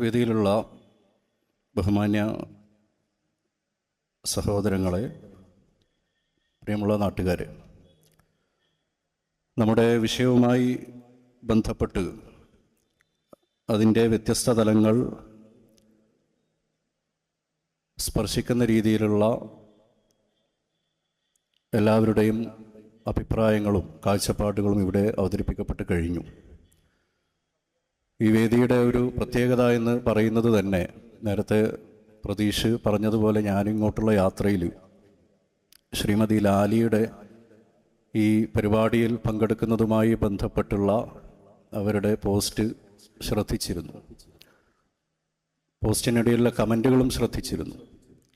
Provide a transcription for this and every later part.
വേദിയിലുള്ള ബഹുമാന്യ സഹോദരങ്ങളെ പ്രിയമുള്ള നാട്ടുകാരെ നമ്മുടെ വിഷയവുമായി ബന്ധപ്പെട്ട് അതിന്റെ വ്യത്യസ്ത തലങ്ങൾ സ്പർശിക്കുന്ന രീതിയിലുള്ള എല്ലാവരുടെയും അഭിപ്രായങ്ങളും കാഴ്ചപ്പാടുകളും ഇവിടെ അവതരിപ്പിക്കപ്പെട്ട് കഴിഞ്ഞു. ഈ വേദിയുടെ ഒരു പ്രത്യേകത എന്ന് പറയുന്നത് തന്നെ നേരത്തെ പ്രതീഷ് പറഞ്ഞതുപോലെ ഞാനിങ്ങോട്ടുള്ള യാത്രയിൽ ശ്രീമതി ലാലിയുടെ ഈ പരിപാടിയിൽ പങ്കെടുക്കുന്നതുമായി ബന്ധപ്പെട്ടുള്ള അവരുടെ പോസ്റ്റ് ശ്രദ്ധിച്ചിരുന്നു. പോസ്റ്റിനിടയിലുള്ള കമന്റുകളും ശ്രദ്ധിച്ചിരുന്നു.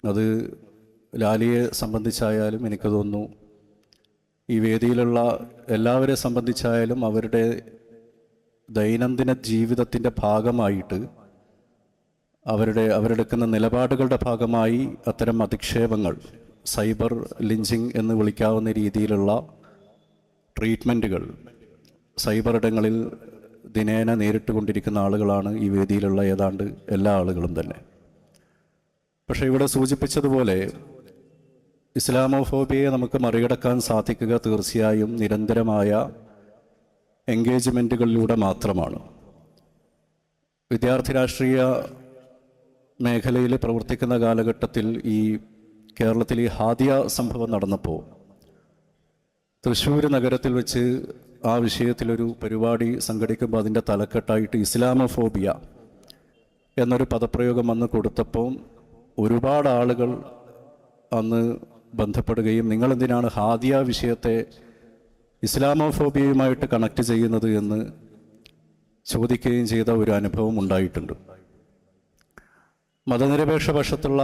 അത് ലാലിയെ സംബന്ധിച്ചായാലും എനിക്ക് തോന്നുന്നു ഈ വേദിയിലുള്ള എല്ലാവരെ സംബന്ധിച്ചായാലും അവരുടെ ദൈനംദിന ജീവിതത്തിന്റെ ഭാഗമായിട്ട് അവരുടെ അവരെടുക്കുന്ന നിലപാടുകളുടെ ഭാഗമായി അത്തരം അധിക്ഷേപങ്ങൾ സൈബർ ലിഞ്ചിങ് എന്ന് വിളിക്കാവുന്ന രീതിയിലുള്ള ട്രീറ്റ്മെന്റുകൾ സൈബർ ഇടങ്ങളിൽ ദിനേന നേരിട്ട് കൊണ്ടിരിക്കുന്ന ആളുകളാണ് ഈ വേദിയിലുള്ള ഏതാണ്ട് എല്ലാ ആളുകളും തന്നെ. പക്ഷേ ഇവിടെ സൂചിപ്പിച്ചതുപോലെ ഇസ്ലാമോഫോബിയെ നമുക്ക് മറികടക്കാൻ സാധിക്കുക തീർച്ചയായും നിരന്തരമായ എൻഗേജ്മെന്റുകളിലൂടെ മാത്രമാണ്. വിദ്യാർത്ഥി രാഷ്ട്രീയ മേഖലയിൽ പ്രവർത്തിക്കുന്ന കാലഘട്ടത്തിൽ ഈ കേരളത്തിൽ ഈ ഹാദിയ സംഭവം നടന്നപ്പോൾ തൃശ്ശൂർ നഗരത്തിൽ വെച്ച് ആ വിഷയത്തിലൊരു പരിപാടി സംഘടിക്കുമ്പോൾ അതിന്റെ തലക്കെട്ടായിട്ട് ഇസ്ലാമഫോബിയ എന്നൊരു പദപ്രയോഗം അന്ന് കൊടുത്തപ്പോൾ ഒരുപാട് ആളുകൾ അന്ന് ബന്ധപ്പെടുകയും നിങ്ങളെന്തിനാണ് ഹാദിയ വിഷയത്തെ ഇസ്ലാമോഫോബിയയുമായിട്ട് കണക്ട് ചെയ്യുന്നത് എന്ന് ചോദിക്കുകയും ചെയ്ത ഒരു അനുഭവം ഉണ്ടായിട്ടുണ്ട്. മതനിരപേക്ഷ വശത്തുള്ള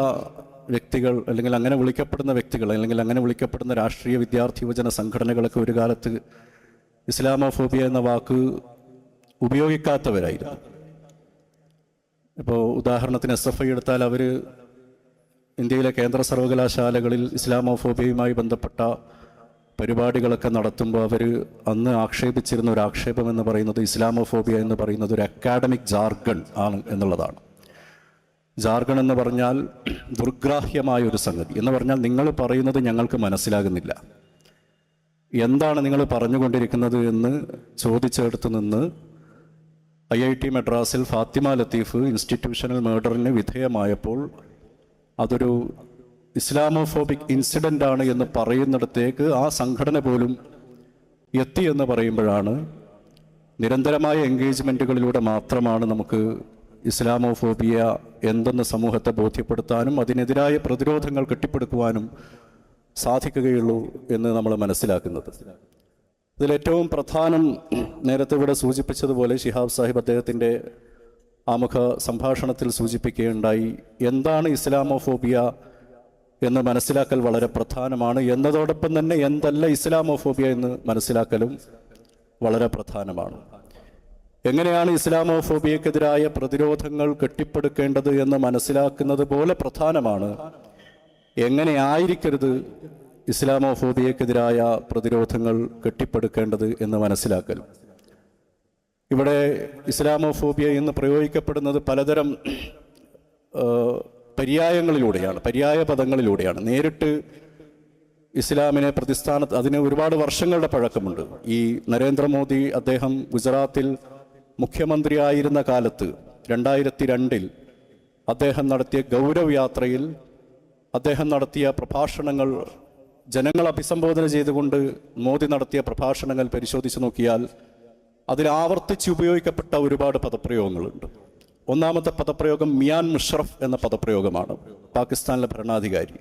വ്യക്തികൾ അല്ലെങ്കിൽ അങ്ങനെ വിളിക്കപ്പെടുന്ന വ്യക്തികൾ അല്ലെങ്കിൽ അങ്ങനെ വിളിക്കപ്പെടുന്ന രാഷ്ട്രീയ വിദ്യാർത്ഥി യുവജന സംഘടനകളൊക്കെ ഒരു കാലത്ത് ഇസ്ലാമോഫോബിയ എന്ന വാക്ക് ഉപയോഗിക്കാത്തവരായിരുന്നു. ഇപ്പോൾ ഉദാഹരണത്തിന് എസ് എഫ് ഐ എടുത്താൽ അവർ ഇന്ത്യയിലെ കേന്ദ്ര സർവകലാശാലകളിൽ ഇസ്ലാമോഫോബിയയുമായി ബന്ധപ്പെട്ട പരിപാടികളൊക്കെ നടത്തുമ്പോൾ അവർ അന്ന് ആക്ഷേപിച്ചിരുന്ന ഒരു ആക്ഷേപം എന്ന് പറയുന്നത് ഇസ്ലാമോഫോബിയ എന്ന് പറയുന്നത് ഒരു അക്കാഡമിക് ജാർഗൺ ആണ് എന്നുള്ളതാണ്. ജാർഗൺ എന്ന് പറഞ്ഞാൽ ദുർഗ്രാഹ്യമായ ഒരു സംഗതി. എന്ന് പറഞ്ഞാൽ നിങ്ങൾ പറയുന്നത് ഞങ്ങൾക്ക് മനസ്സിലാകുന്നില്ല. എന്താണ് നിങ്ങൾ പറഞ്ഞുകൊണ്ടിരിക്കുന്നത് എന്ന് ചോദിച്ചെടുത്ത് നിന്ന് ഐ ഐ ടി മദ്രാസിൽ ഫാത്തിമ ലത്തീഫ് ഇൻസ്റ്റിറ്റ്യൂഷണൽ മേർഡറിന് വിധേയമായപ്പോൾ അതൊരു ഇസ്ലാമോഫോബിക് ഇൻസിഡന്റ് ആണ് എന്ന് പറയുന്നിടത്തേക്ക് ആ സംഘടന പോലും എത്തി എന്ന് പറയുമ്പോഴാണ് നിരന്തരമായ എൻഗേജ്മെന്റുകളിലൂടെ മാത്രമാണ് നമുക്ക് ഇസ്ലാമോഫോബിയ എന്തെന്ന് സമൂഹത്തെ ബോധ്യപ്പെടുത്താനും അതിനെതിരായ പ്രതിരോധങ്ങൾ കെട്ടിപ്പടുക്കുവാനും സാധിക്കുകയുള്ളൂ എന്ന് നമ്മൾ മനസ്സിലാക്കുന്നത്. ഇതിലേറ്റവും പ്രധാനം നേരത്തെ ഇവിടെ സൂചിപ്പിച്ചതുപോലെ ഷിഹാബ് സാഹിബ് അദ്ദേഹത്തിന്റെ ആമുഖ സംഭാഷണത്തിൽ സൂചിപ്പിക്കുകയുണ്ടായി എന്താണ് ഇസ്ലാമോഫോബിയ എന്ന് മനസ്സിലാക്കൽ വളരെ പ്രധാനമാണ്. എന്നതോടൊപ്പം തന്നെ എന്തല്ല ഇസ്ലാമോഫോബിയ എന്ന് മനസ്സിലാക്കലും വളരെ പ്രധാനമാണ്. എങ്ങനെയാണ് ഇസ്ലാമോഫോബിയക്കെതിരായ പ്രതിരോധങ്ങൾ കെട്ടിപ്പടുക്കേണ്ടത് എന്ന് മനസ്സിലാക്കുന്നത് പോലെ പ്രധാനമാണ്. എങ്ങനെയായിരിക്കരുത് ഇസ്ലാമോഫോബിയക്കെതിരായ പ്രതിരോധങ്ങൾ കെട്ടിപ്പടുക്കേണ്ടത് എന്ന് മനസ്സിലാക്കൽ. ഇവിടെ ഇസ്ലാമോഫോബിയ എന്ന് പ്രയോഗിക്കപ്പെടുന്നത് പലതരം പര്യായങ്ങളിലൂടെയാണ് പര്യായ പദങ്ങളിലൂടെയാണ് നേരിട്ട് ഇസ്ലാമിനെ പ്രതിസ്ഥാനത്ത് അതിന് ഒരുപാട് വർഷങ്ങളുടെ പഴക്കമുണ്ട്. ഈ നരേന്ദ്രമോദി അദ്ദേഹം ഗുജറാത്തിൽ മുഖ്യമന്ത്രിയായിരുന്ന കാലത്ത് രണ്ടായിരത്തി രണ്ടിൽ അദ്ദേഹം നടത്തിയ ഗൗരവ് യാത്രയിൽ അദ്ദേഹം നടത്തിയ പ്രഭാഷണങ്ങൾ ജനങ്ങൾ അഭിസംബോധന ചെയ്തുകൊണ്ട് മോദി നടത്തിയ പ്രഭാഷണങ്ങൾ പരിശോധിച്ച് നോക്കിയാൽ അതിൽ ആവർത്തിച്ച് ഉപയോഗിക്കപ്പെട്ട ഒരുപാട് പദപ്രയോഗങ്ങളുണ്ട്. ഒന്നാമത്തെ പദപ്രയോഗം മിയാൻ മുഷറഫ് എന്ന പദപ്രയോഗമാണ് പാകിസ്ഥാനിലെ ഭരണാധികാരി.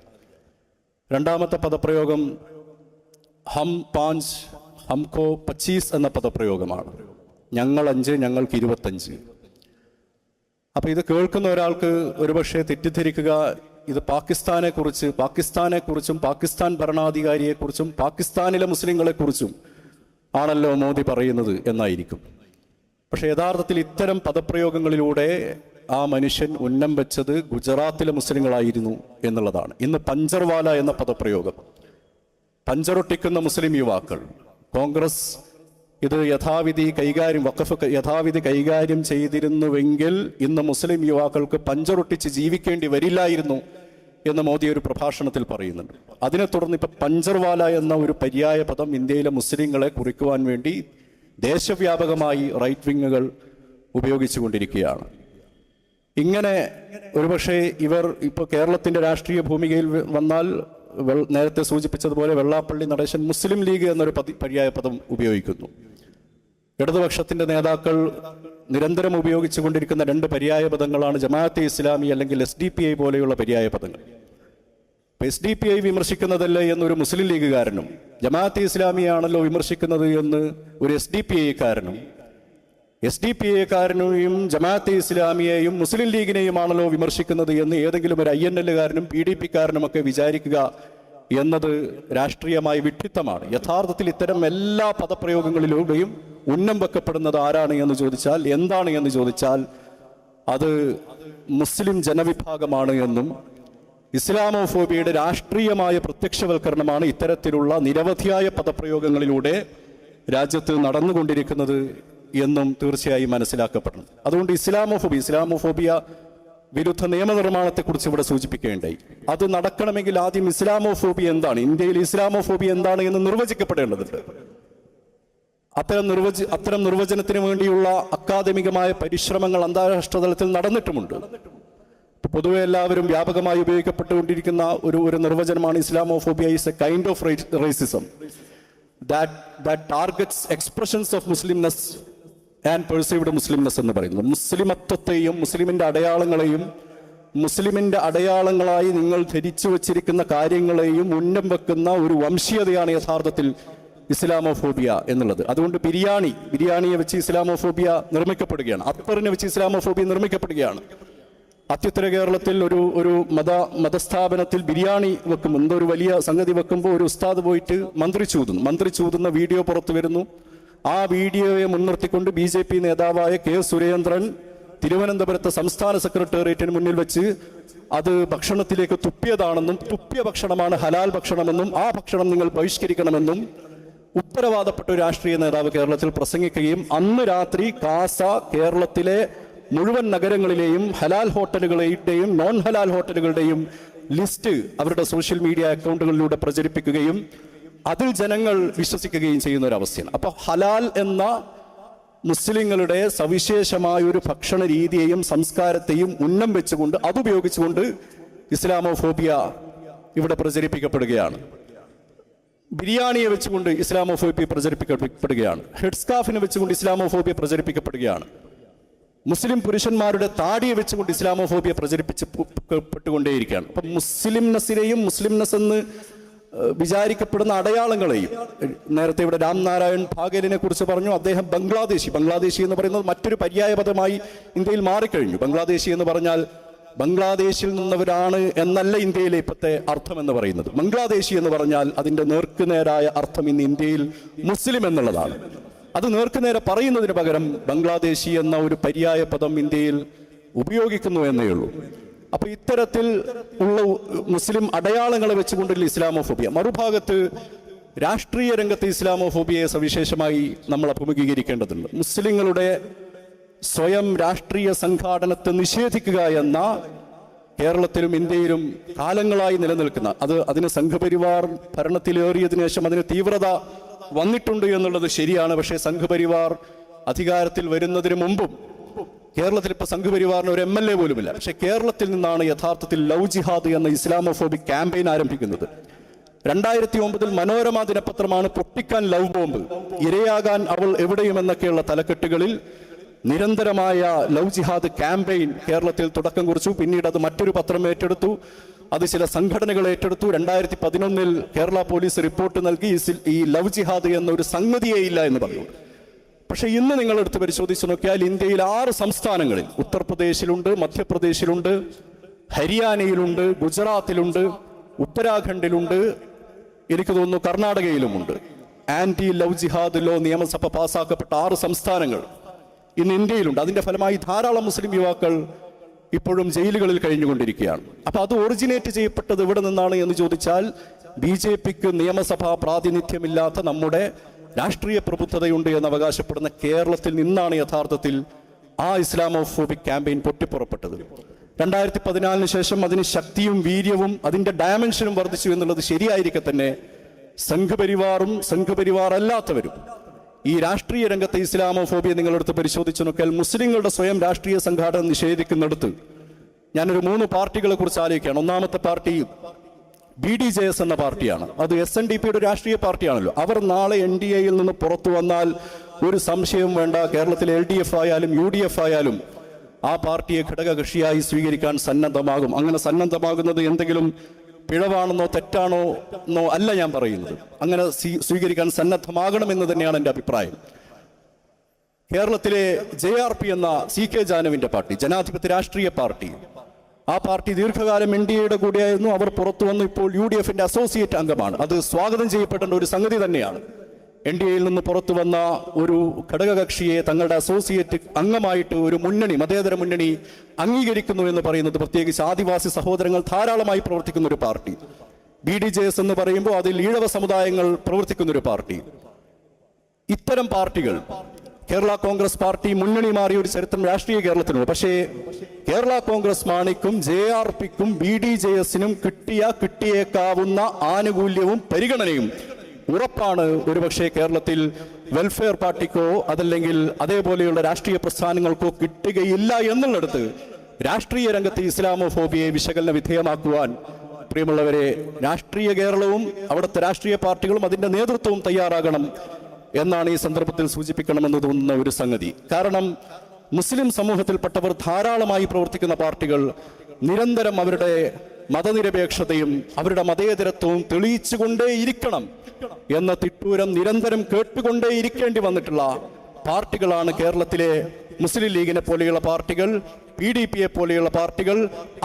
രണ്ടാമത്തെ പദപ്രയോഗം ഹം പാഞ്ച് ഹംകോ പച്ചീസ് എന്ന പദപ്രയോഗമാണ്. ഞങ്ങൾ അഞ്ച് ഞങ്ങൾക്ക് ഇരുപത്തഞ്ച്. അപ്പോൾ ഇത് കേൾക്കുന്ന ഒരാൾക്ക് ഒരുപക്ഷെ തെറ്റിദ്ധരിക്കുക ഇത് പാകിസ്ഥാനെക്കുറിച്ച് പാകിസ്ഥാനെക്കുറിച്ചും പാകിസ്ഥാനെ കുറിച്ചും പാകിസ്ഥാൻ ഭരണാധികാരിയെക്കുറിച്ചും പാകിസ്ഥാനിലെ മുസ്ലിങ്ങളെ കുറിച്ചും ആണല്ലോ മോദി പറയുന്നത് എന്നായിരിക്കും. പക്ഷെ യഥാർത്ഥത്തിൽ ഇത്തരം പദപ്രയോഗങ്ങളിലൂടെ ആ മനുഷ്യൻ ഉന്നം വെച്ചത് ഗുജറാത്തിലെ മുസ്ലിങ്ങളായിരുന്നു എന്നുള്ളതാണ്. ഇന്ന് പഞ്ചർവാല എന്ന പദപ്രയോഗം പഞ്ചറൊട്ടിക്കുന്ന മുസ്ലിം യുവാക്കൾ കോൺഗ്രസ് ഇത് യഥാവിധി കൈകാര്യം വഖഫ് യഥാവിധി കൈകാര്യം ചെയ്തിരുന്നുവെങ്കിൽ ഇന്ന് മുസ്ലിം യുവാക്കൾക്ക് പഞ്ചറൊട്ടിച്ച് ജീവിക്കേണ്ടി വരില്ലായിരുന്നു എന്ന് മോദി ഒരു പ്രഭാഷണത്തിൽ പറയുന്നുണ്ട്. അതിനെ തുടർന്ന് ഇപ്പൊ പഞ്ചർവാല എന്ന ഒരു പര്യായ പദം ഇന്ത്യയിലെ മുസ്ലിങ്ങളെ കുറിക്കുവാൻ വേണ്ടി ദേശവ്യാപകമായി റൈറ്റ് വിങ്ങുകൾ ഉപയോഗിച്ചുകൊണ്ടിരിക്കുകയാണ്. ഇങ്ങനെ ഒരുപക്ഷെ ഇവർ ഇപ്പോൾ കേരളത്തിന്റെ രാഷ്ട്രീയ ഭൂമികയിൽ വന്നാൽ നേരത്തെ സൂചിപ്പിച്ചതുപോലെ വെള്ളാപ്പള്ളി നടേശൻ മുസ്ലിം ലീഗ് എന്നൊരു പതി പര്യായ പദം ഉപയോഗിക്കുന്നു. ഇടതുപക്ഷത്തിന്റെ നേതാക്കൾ നിരന്തരം ഉപയോഗിച്ചുകൊണ്ടിരിക്കുന്ന രണ്ട് പര്യായ പദങ്ങളാണ് ജമാഅത്തെ ഇസ്ലാമി അല്ലെങ്കിൽ എസ് ഡി പി ഐ പോലെയുള്ള പര്യായ പദങ്ങൾ. എസ് ഡി പി ഐ വിമർശിക്കുന്നതല്ലേ എന്നൊരു മുസ്ലിം ലീഗുകാരനും ജമാഅത്തെ ഇസ്ലാമിയാണല്ലോ വിമർശിക്കുന്നത് എന്ന് ഒരു എസ് ഡി പി ഐക്കാരനും എസ് ഡി പി ഐക്കാരനെയും ജമാഅത്ത് ഇസ്ലാമിയെയും മുസ്ലിം ലീഗിനെയുമാണല്ലോ വിമർശിക്കുന്നത് എന്ന് ഏതെങ്കിലും ഒരു ഐ എൻ എല്ലുകാരനും പി ഡി പിക്കാരനുമൊക്കെ വിചാരിക്കുക എന്നത് രാഷ്ട്രീയമായി വിഡ്ഢിത്തമാണ്. യഥാർത്ഥത്തിൽ ഇത്തരം എല്ലാ പദപ്രയോഗങ്ങളിലൂടെയും ഉന്നം വെക്കപ്പെടുന്നത് ആരാണ് എന്ന് ചോദിച്ചാൽ എന്താണ് എന്ന് ചോദിച്ചാൽ അത് മുസ്ലിം ജനവിഭാഗമാണ് എന്നും ഇസ്ലാമോഫോബിയയുടെ രാഷ്ട്രീയമായ പ്രത്യക്ഷവൽക്കരണമാണ് ഇത്തരത്തിലുള്ള നിരവധിയായ പദപ്രയോഗങ്ങളിലൂടെ രാജ്യത്ത് നടന്നുകൊണ്ടിരിക്കുന്നത് എന്നും തീർച്ചയായും മനസ്സിലാക്കപ്പെടണം അതുകൊണ്ട് ഇസ്ലാമോഫോബിയ ഇസ്ലാമോഫോബിയ വിരുദ്ധ നിയമനിർമ്മാണത്തെക്കുറിച്ച് ഇവിടെ സൂചിപ്പിക്കേണ്ടായി അത് നടക്കണമെങ്കിൽ ആദ്യം ഇസ്ലാമോഫോബിയ എന്താണ്? ഇന്ത്യയിൽ ഇസ്ലാമോഫോബിയ എന്താണ് എന്ന് നിർവചിക്കപ്പെടേണ്ടതുണ്ട്. അത്തരം നിർവചി അത്തരം നിർവചനത്തിന് വേണ്ടിയുള്ള അക്കാദമികമായ പരിശ്രമങ്ങൾ അന്താരാഷ്ട്ര തലത്തിൽ നടന്നിട്ടുമുണ്ട്. പൊതുവെ എല്ലാവരും വ്യാപകമായി ഉപയോഗിക്കപ്പെട്ടുകൊണ്ടിരിക്കുന്ന ഒരു ഒരു നിർവചനമാണ് Islamophobia is a kind of racism that targets expressions of Muslimness and perceived Muslimness എന്ന് പറയുന്നത് മുസ്ലിമത്വത്തെയും മുസ്ലിമിന്റെ അടയാളങ്ങളെയും മുസ്ലിമിന്റെ അടയാളങ്ങളായി നിങ്ങൾ ധരിച്ചു വച്ചിരിക്കുന്ന കാര്യങ്ങളെയും ഉന്നം വെക്കുന്ന ഒരു വംശീയതയാണ് യഥാർത്ഥത്തിൽ ഇസ്ലാമോഫോബിയ എന്നുള്ളത്. അതുകൊണ്ട് ബിരിയാണി ബിരിയാണിയെ വെച്ച് ഇസ്ലാമോഫോബിയ നിർമ്മിക്കപ്പെടുകയാണ്. അക്ബറിനെ വെച്ച് ഇസ്ലാമോഫോബിയ നിർമ്മിക്കപ്പെടുകയാണ്. അത്യുത്തര കേരളത്തിൽ ഒരു ഒരു മത മതസ്ഥാപനത്തിൽ ബിരിയാണി വെക്കും എന്തോ ഒരു വലിയ സംഗതി വെക്കുമ്പോൾ ഒരു ഉസ്താദ് പോയിട്ട് മന്ത്രി ചൂതുന്നു. മന്ത്രി ചൂതുന്ന വീഡിയോ പുറത്തു വരുന്നു. ആ വീഡിയോയെ മുൻനിർത്തിക്കൊണ്ട് ബി ജെ പി നേതാവായ കെ സുരേന്ദ്രൻ തിരുവനന്തപുരത്തെ സംസ്ഥാന സെക്രട്ടേറിയറ്റിന് മുന്നിൽ വെച്ച് അത് ഭക്ഷണത്തിലേക്ക് തുപ്പിയതാണെന്നും തുപ്പിയ ഭക്ഷണമാണ് ഹലാൽ ഭക്ഷണമെന്നും ആ ഭക്ഷണം നിങ്ങൾ ബഹിഷ്കരിക്കണമെന്നും ഉത്തരവാദപ്പെട്ട ഒരു രാഷ്ട്രീയ നേതാവ് കേരളത്തിൽ പ്രസംഗിക്കുകയും അന്ന് രാത്രി കാസ കേരളത്തിലെ മുഴുവൻ നഗരങ്ങളിലെയും ഹലാൽ ഹോട്ടലുകളുടെയും നോൺ ഹലാൽ ഹോട്ടലുകളുടെയും ലിസ്റ്റ് അവരുടെ സോഷ്യൽ മീഡിയ അക്കൗണ്ടുകളിലൂടെ പ്രചരിപ്പിക്കുകയും അതിൽ ജനങ്ങൾ വിശ്വസിക്കുകയും ചെയ്യുന്ന ഒരു അവസ്ഥയാണ് അപ്പൊ ഹലാൽ എന്ന മുസ്ലിങ്ങളുടെ സവിശേഷമായ ഒരു ഭക്ഷണ രീതിയെയും സംസ്കാരത്തെയും ഉന്നം വെച്ചുകൊണ്ട് അതുപയോഗിച്ചുകൊണ്ട് ഇസ്ലാമോഫോബിയ ഇവിടെ പ്രചരിപ്പിക്കപ്പെടുകയാണ്. ബിരിയാണിയെ വെച്ചുകൊണ്ട് ഇസ്ലാമോഫോബിയ പ്രചരിപ്പിക്കപ്പെടുകയാണ് ഹെഡ്സ്കാഫിനെ വെച്ചുകൊണ്ട് ഇസ്ലാമോഫോബിയ പ്രചരിപ്പിക്കപ്പെടുകയാണ്. മുസ്ലിം പുരുഷന്മാരുടെ താടിയെ വെച്ചുകൊണ്ട് ഇസ്ലാമോഫോബിയ പ്രചരിപ്പിച്ച് പെട്ടുകൊണ്ടേയിരിക്കുകയാണ്. അപ്പം മുസ്ലിംനെസ്സിനെയും മുസ്ലിംനെസ് എന്ന് വിചാരിക്കപ്പെടുന്ന അടയാളങ്ങളെയും നേരത്തെ ഇവിടെ രാംനാരായൺ ഭാഗേലിനെ കുറിച്ച് പറഞ്ഞു അദ്ദേഹം ബംഗ്ലാദേശി. ബംഗ്ലാദേശി എന്ന് പറയുന്നത് മറ്റൊരു പര്യായ പദമായി ഇന്ത്യയിൽ മാറിക്കഴിഞ്ഞു. ബംഗ്ലാദേശി എന്ന് പറഞ്ഞാൽ ബംഗ്ലാദേശിൽ നിന്നവരാണ് എന്നല്ല ഇന്ത്യയിലെ ഇപ്പോഴത്തെ അർത്ഥം എന്ന് പറയുന്നത്. ബംഗ്ലാദേശി എന്ന് പറഞ്ഞാൽ അതിന്റെ നേർക്കുനേരായ അർത്ഥം ഇന്ന് ഇന്ത്യയിൽ മുസ്ലിം എന്നുള്ളതാണ്. അത് നേർക്കുനേരെ പറയുന്നതിന് പകരം ബംഗ്ലാദേശി എന്ന ഒരു പര്യായ പദം ഇന്ത്യയിൽ ഉപയോഗിക്കുന്നു എന്നേ ഉള്ളൂ. അപ്പൊ ഇത്തരത്തിൽ ഉള്ള മുസ്ലിം അടയാളങ്ങളെ വെച്ചുകൊണ്ടുള്ള ഇസ്ലാമോഫോബിയ. മറുഭാഗത്ത് രാഷ്ട്രീയ രംഗത്ത് ഇസ്ലാമോഫോബിയയെ സവിശേഷമായി നമ്മൾ അഭിമുഖീകരിക്കേണ്ടതുണ്ട്. മുസ്ലിങ്ങളുടെ സ്വയം രാഷ്ട്രീയ സംഘാടനത്തെ നിഷേധിക്കുക എന്ന കേരളത്തിലും ഇന്ത്യയിലും കാലങ്ങളായി നിലനിൽക്കുന്ന അത് അതിന് സംഘപരിവാർ ഭരണത്തിലേറിയതിനു ശേഷം അതിന് തീവ്രത വന്നിട്ടുണ്ട് എന്നുള്ളത് ശരിയാണ്. പക്ഷേ സംഘപരിവാർ അധികാരത്തിൽ വരുന്നതിന് മുമ്പും കേരളത്തിൽ ഇപ്പൊ സംഘപരിവാറിന് ഒരു എം എൽ എ പോലുമില്ല. പക്ഷെ കേരളത്തിൽ നിന്നാണ് യഥാർത്ഥത്തിൽ ലവ് ജിഹാദ് എന്ന ഇസ്ലാമോഫോബിക് ക്യാമ്പയിൻ ആരംഭിക്കുന്നത്. രണ്ടായിരത്തി ഒമ്പതിൽ മനോരമ ദിനപത്രമാണ് പൊട്ടിക്കാൻ ലവ് ബോംബ്. ഇരയാകാൻ അവൾ എവിടെയും എന്നൊക്കെയുള്ള തലക്കെട്ടുകളിൽ നിരന്തരമായ ലവ് ജിഹാദ് ക്യാമ്പയിൻ കേരളത്തിൽ തുടക്കം കുറിച്ചു. പിന്നീട് അത് മറ്റൊരു പത്രം ഏറ്റെടുത്തു. അത് ചില സംഘടനകൾ ഏറ്റെടുത്തു. രണ്ടായിരത്തി പതിനൊന്നിൽ കേരള പോലീസ് റിപ്പോർട്ട് നൽകി ഈ ലവ് ജിഹാദ് എന്നൊരു സംഗതിയേ ഇല്ല എന്ന് പറഞ്ഞു. പക്ഷെ ഇന്ന് നിങ്ങൾ എടുത്ത് പരിശോധിച്ച് നോക്കിയാൽ ഇന്ത്യയിൽ ആറ് സംസ്ഥാനങ്ങളിൽ ഉത്തർപ്രദേശിലുണ്ട് മധ്യപ്രദേശിലുണ്ട് ഹരിയാനയിലുണ്ട് ഗുജറാത്തിലുണ്ട് ഉത്തരാഖണ്ഡിലുണ്ട് എനിക്ക് തോന്നുന്നു കർണാടകയിലുമുണ്ട്. ആന്റി ലവ് ജിഹാദ് ലോ നിയമസഭ പാസാക്കപ്പെട്ട ആറ് സംസ്ഥാനങ്ങൾ ഇന്ന് ഇന്ത്യയിലുണ്ട്. അതിന്റെ ഫലമായി ധാരാളം മുസ്ലിം യുവാക്കൾ ഇപ്പോഴും ജയിലുകളിൽ കഴിഞ്ഞുകൊണ്ടിരിക്കുകയാണ്. അപ്പോൾ അത് ഒറിജിനേറ്റ് ചെയ്യപ്പെട്ടത് ഇവിടെ നിന്നാണ് എന്ന് ചോദിച്ചാൽ ബി ജെ പിക്ക് നിയമസഭാ പ്രാതിനിധ്യമില്ലാത്ത നമ്മുടെ രാഷ്ട്രീയ പ്രബുദ്ധതയുണ്ട് എന്ന് അവകാശപ്പെടുന്ന കേരളത്തിൽ നിന്നാണ് യഥാർത്ഥത്തിൽ ആ ഇസ്ലാമോഫോബിക് ക്യാമ്പയിൻ പൊട്ടിപ്പുറപ്പെട്ടത്. രണ്ടായിരത്തി പതിനാലിന് ശേഷം അതിന് ശക്തിയും വീര്യവും അതിന്റെ ഡയമെൻഷനും വർദ്ധിച്ചു എന്നുള്ളത് ശരിയായിരിക്കെ തന്നെ സംഘപരിവാറും സംഘപരിവാർ അല്ലാത്തവരും ഈ രാഷ്ട്രീയ രംഗത്തെ ഇസ്ലാമോഫോബിയ നിങ്ങളെടുത്ത് പരിശോധിച്ചു നോക്കിയാൽ മുസ്ലിങ്ങളുടെ സ്വയം രാഷ്ട്രീയ സംഘാടനം നിഷേധിക്കുന്നിടത്ത് ഞാനൊരു മൂന്ന് പാർട്ടികളെ കുറിച്ച് ആലോചിക്കുകയാണ്. ഒന്നാമത്തെ party B D J S എന്ന പാർട്ടിയാണ്. അത് എസ് എൻ ഡി പിയുടെ രാഷ്ട്രീയ പാർട്ടിയാണല്ലോ. അവർ നാളെ എൻ ഡി എയിൽ നിന്ന് പുറത്തു വന്നാൽ ഒരു സംശയവും വേണ്ട. കേരളത്തിലെ എൽ ഡി എഫ് ആയാലും യു ഡി എഫ് ആയാലും ആ പാർട്ടിയെ ഘടകകക്ഷിയായി സ്വീകരിക്കാൻ സന്നദ്ധമാകും. അങ്ങനെ സന്നദ്ധമാകുന്നത് എന്തെങ്കിലും പിഴവാണെന്നോ തെറ്റാണോ എന്നോ അല്ല ഞാൻ പറയുന്നത്. അങ്ങനെ സ്വീ- സ്വീകരിക്കാൻ സന്നദ്ധമാകണമെന്ന് തന്നെയാണ് എന്റെ അഭിപ്രായം. കേരളത്തിലെ ജെ ആർ പി എന്ന സി കെ ജാനുവിന്റെ പാർട്ടി ജനാധിപത്യ രാഷ്ട്രീയ പാർട്ടി ആ പാർട്ടി ദീർഘകാലം എൻ ഡി എയുടെ കൂടെയായിരുന്നു. അവർ പുറത്തു വന്നു ഇപ്പോൾ യു ഡി എഫിന്റെ അസോസിയേറ്റ് അംഗമാണ്. അത് സ്വാഗതം ചെയ്യപ്പെടേണ്ട ഒരു സംഗതി തന്നെയാണ്. എൻ ഡി എയിൽ നിന്ന് പുറത്തു വന്ന ഒരു ഘടകകക്ഷിയെ തങ്ങളുടെ അസോസിയേറ്റ് അംഗമായിട്ട് ഒരു മുന്നണി മതേതര മുന്നണി അംഗീകരിക്കുന്നു എന്ന് പറയുന്നത് പ്രത്യേകിച്ച് ആദിവാസി സഹോദരങ്ങൾ ധാരാളമായി പ്രവർത്തിക്കുന്ന ഒരു party. B D J S എന്ന് പറയുമ്പോൾ അതിൽ ഈഴവ സമുദായങ്ങൾ പ്രവർത്തിക്കുന്ന ഒരു പാർട്ടി. ഇത്തരം പാർട്ടികൾ കേരള കോൺഗ്രസ് പാർട്ടി മുന്നണി മാറിയ ഒരു ചരിത്രം രാഷ്ട്രീയ കേരളത്തിനുണ്ട്. പക്ഷേ കേരള കോൺഗ്രസ് മാണിക്കും ജെ ആർ പിക്കും ബി ഡി ജെ എസിനും കിട്ടിയ കിട്ടിയേക്കാവുന്ന ആനുകൂല്യവും പരിഗണനയും ഉറപ്പാണ് ഒരുപക്ഷെ കേരളത്തിൽ വെൽഫെയർ പാർട്ടിക്കോ അതല്ലെങ്കിൽ അതേപോലെയുള്ള രാഷ്ട്രീയ പ്രസ്ഥാനങ്ങൾക്കോ കിട്ടുകയില്ല എന്നുള്ളിടത്ത് രാഷ്ട്രീയ രംഗത്ത് ഇസ്ലാമോഫോബിയെ വിശകലന വിധേയമാക്കുവാൻ പ്രിയമുള്ളവരെ രാഷ്ട്രീയ കേരളവും അവിടുത്തെ രാഷ്ട്രീയ പാർട്ടികളും അതിന്റെ നേതൃത്വവും തയ്യാറാകണം എന്നാണ് ഈ സന്ദർഭത്തിൽ സൂചിപ്പിക്കണമെന്ന് തോന്നുന്ന ഒരു സംഗതി. കാരണം മുസ്ലിം സമൂഹത്തിൽപ്പെട്ടവർ ധാരാളമായി പ്രവർത്തിക്കുന്ന പാർട്ടികൾ നിരന്തരം അവരുടെ മതനിരപേക്ഷതയും അവരുടെ മതേതരത്വവും തെളിയിച്ചുകൊണ്ടേയിരിക്കണം എന്ന തിട്ടൂരം നിരന്തരം കേട്ടുകൊണ്ടേയിരിക്കേണ്ടി വന്നിട്ടുള്ള പാർട്ടികളാണ് കേരളത്തിലെ മുസ്ലിം ലീഗിനെ പോലെയുള്ള പാർട്ടികൾ പി ഡി പിയെ പോലെയുള്ള പാർട്ടികൾ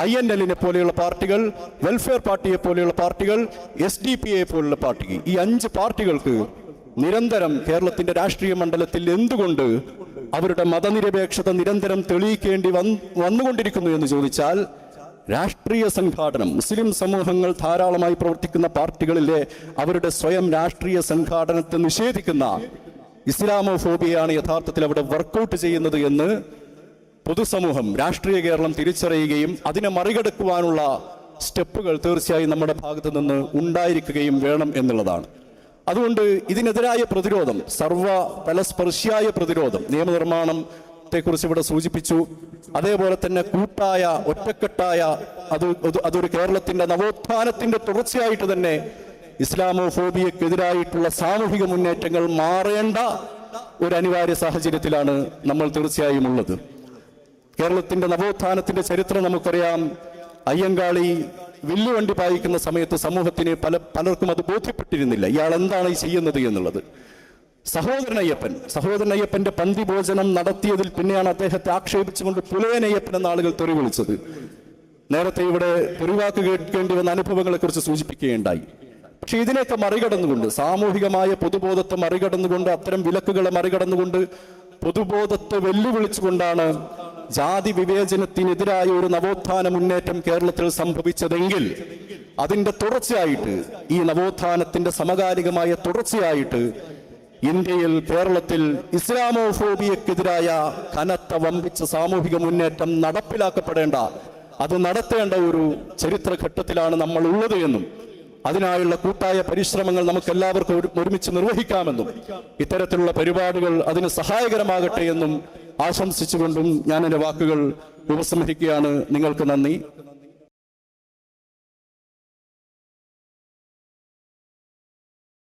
ഐ എൻ എല്ലിനെ പോലെയുള്ള പാർട്ടികൾ വെൽഫെയർ പാർട്ടിയെ പോലെയുള്ള പാർട്ടികൾ എസ് ഡി പി എ പോലുള്ള പാർട്ടി. ഈ അഞ്ച് പാർട്ടികൾക്ക് നിരന്തരം കേരളത്തിന്റെ രാഷ്ട്രീയ മണ്ഡലത്തിൽ എന്തുകൊണ്ട് അവരുടെ മതനിരപേക്ഷത നിരന്തരം തെളിയിക്കേണ്ടി വന്ന് വന്നുകൊണ്ടിരിക്കുന്നു എന്ന് ചോദിച്ചാൽ രാഷ്ട്രീയ സംഘാടനം മുസ്ലിം സമൂഹങ്ങൾ ധാരാളമായി പ്രവർത്തിക്കുന്ന പാർട്ടികളിലെ അവരുടെ സ്വയം രാഷ്ട്രീയ സംഘാടനത്തെ നിഷേധിക്കുന്ന ഇസ്ലാമോഫോബിയാണ് യഥാർത്ഥത്തിൽ അവിടെ വർക്കൗട്ട് ചെയ്യുന്നത് എന്ന് പൊതുസമൂഹം രാഷ്ട്രീയ കേരളം തിരിച്ചറിയുകയും അതിനെ മറികടക്കുവാനുള്ള സ്റ്റെപ്പുകൾ തീർച്ചയായും നമ്മുടെ ഭാഗത്തു നിന്ന് ഉണ്ടായിരിക്കുകയും വേണം എന്നുള്ളതാണ്. അതുകൊണ്ട് ഇതിനെതിരായ പ്രതിരോധം സർവ തലസ്പർശിയായ പ്രതിരോധം നിയമനിർമ്മാണത്തെക്കുറിച്ച് ഇവിടെ സൂചിപ്പിച്ചു. അതേപോലെ തന്നെ കൂട്ടായ ഒറ്റക്കെട്ടായ അത് അത് അതൊരു കേരളത്തിന്റെ നവോത്ഥാനത്തിന്റെ തുടർച്ചയായിട്ട് തന്നെ ഇസ്ലാമോ ഫോബിയക്കെതിരായിട്ടുള്ള സാമൂഹിക മുന്നേറ്റങ്ങൾ മാറേണ്ട ഒരു അനിവാര്യ സാഹചര്യത്തിലാണ് നമ്മൾ തീർച്ചയായും ഉള്ളത്. കേരളത്തിന്റെ നവോത്ഥാനത്തിന്റെ ചരിത്രം നമുക്കറിയാം. അയ്യങ്കാളി വില്ലുവണ്ടി പായിക്കുന്ന സമയത്ത് സമൂഹത്തിന് പല പലർക്കും അത് ബോധ്യപ്പെട്ടിരുന്നില്ല. ഇയാൾ എന്താണ് ചെയ്യുന്നത് എന്നുള്ളത്. സഹോദരൻ അയ്യപ്പൻ സഹോദരൻ അയ്യപ്പന്റെ പന്തി ഭോജനം നടത്തിയതിൽ പിന്നെയാണ് അദ്ദേഹത്തെ ആക്ഷേപിച്ചുകൊണ്ട് പുലയനയ്യപ്പൻ എന്ന ആളുകൾ തെറി വിളിച്ചത്. നേരത്തെ ഇവിടെ തെറിവാക്ക് കേൾക്കേണ്ടി വന്ന അനുഭവങ്ങളെ കുറിച്ച് സൂചിപ്പിക്കുകയുണ്ടായി. പക്ഷെ ഇതിനെയൊക്കെ മറികടന്നുകൊണ്ട് സാമൂഹികമായ പൊതുബോധത്തെ മറികടന്നുകൊണ്ട് അത്തരം വിലക്കുകളെ മറികടന്നുകൊണ്ട് പൊതുബോധത്തെ വെല്ലുവിളിച്ചുകൊണ്ടാണ് ജാതി വിവേചനത്തിനെതിരായ ഒരു നവോത്ഥാന മുന്നേറ്റം കേരളത്തിൽ സംഭവിച്ചതെങ്കിൽ അതിന്റെ തുടർച്ചയായിട്ട് ഈ നവോത്ഥാനത്തിന്റെ സമകാലികമായ തുടർച്ചയായിട്ട് ഇന്ത്യയിൽ കേരളത്തിൽ ഇസ്ലാമോഫോബിയക്കെതിരായ കനത്ത വമ്പിച്ച സാമൂഹിക മുന്നേറ്റം നടപ്പിലാക്കപ്പെടേണ്ട അത് നടത്തേണ്ട ഒരു ചരിത്രഘട്ടത്തിലാണ് നമ്മൾ ഉള്ളത് എന്നും അതിനായുള്ള കൂട്ടായ പരിശ്രമങ്ങൾ നമുക്ക് എല്ലാവർക്കും ഒരുമിച്ച് നിർവഹിക്കാമെന്നും ഇത്തരത്തിലുള്ള പരിപാടികൾ അതിന് സഹായകരമാകട്ടെ എന്നും ആശംസിച്ചുകൊണ്ടും ഞാൻ എന്റെ വാക്കുകൾ ഉപസംഹരിക്കുകയാണ്. നിങ്ങൾക്ക് നന്ദി.